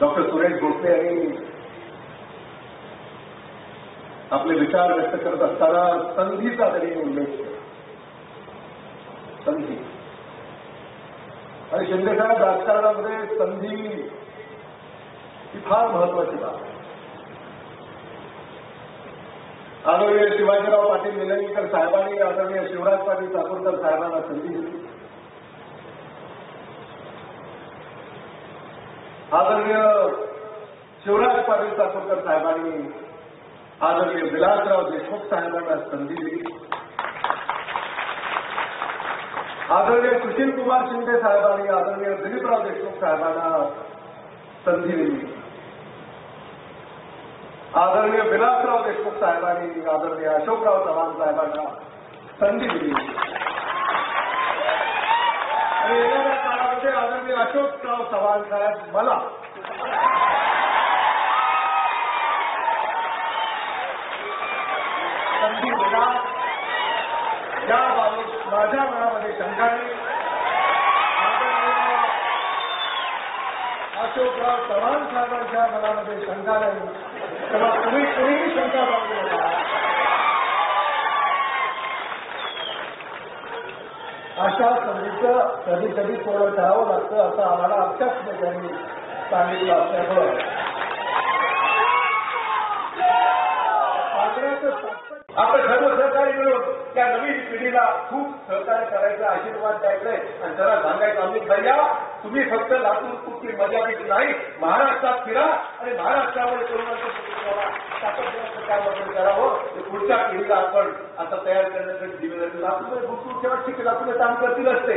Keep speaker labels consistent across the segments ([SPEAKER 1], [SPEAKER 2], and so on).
[SPEAKER 1] Doctor Suresh Bhosale यांनी आपले विचार व्यक्त करत असताना संधीचा त्यांनी उल्लेख केला. संधी. आणि शिंदेसाहेब राजकारणामध्ये संधी ही फार महत्वाची बाब आहे. आदरणीय शिवाजीराव पाटील निलंगेकर साहेबांनी आदरणीय शिवराज पाटील चाकूरकर साहेबांना संधी दिली. आदरणीय शिवराज पाटील चाकूरकर साहेबांनी, आदरणीय विलासराव देशमुख साहेबांना संधी दिली. आदरणीय सुशील कुमार शिंदे साहेबांनी, आदरणीय दिलीपराव देशमुख साहेबांना संधी दिली. आदरणीय विलासराव देशमुख साहेबांनी, आदरणीय अशोकराव चव्हाण साहेबांना संधी दिली. आणि आदरणीय अशोकराव चव्हाण साहेब मला. संधी देणार याबाबत माझ्या मनामध्ये शंका नाही. अशोकराव चव्हाण साहेबांच्या मनामध्ये शंका नाही. तेव्हा तुम्ही कुणीही शंका बाळगू नका. अशा संधीचं कधी कधी थोडं करावं लागतं असं आम्हाला आमच्याच नेत्यांनी सांगितलं असल्यामुळं. सांगण्याचं सर्व सहकारी मिळून त्या नवीन पिढीला खूप सहकार्य करायचं आशीर्वाद द्यायचंय. आणि जरा सांगायचं अमित भैया तुम्ही फक्त लातूर कुठची मर्यादित नाही महाराष्ट्रात फिरा आणि महाराष्ट्रामध्ये कोरोनाचं प्रभाव काय करावं. पुढच्या पिढीला आपण आता तयार करण्यासाठी जिम्मेदारी लातूरमध्ये भूतपूर ठेवा ठीक आहे. लातूरमध्ये काम करतील असते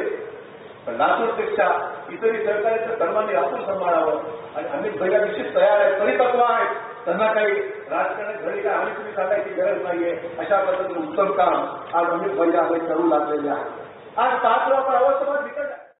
[SPEAKER 1] पण लातूरपेक्षा इतरही सहकार्याचं सर्वांनी लातूर सांभाळावं. आणि अमित भैया निश्चित तयार आहेत परिपक्व आहेत. त्यांना काही राजकारणात घरी काय आम्ही तुम्ही सांगायची गरज नाहीये. अशा पद्धतीने उत्तम काम आज अमित भैया आम्ही करू लागलेले आहे आज पाच आपण अवस्था विकत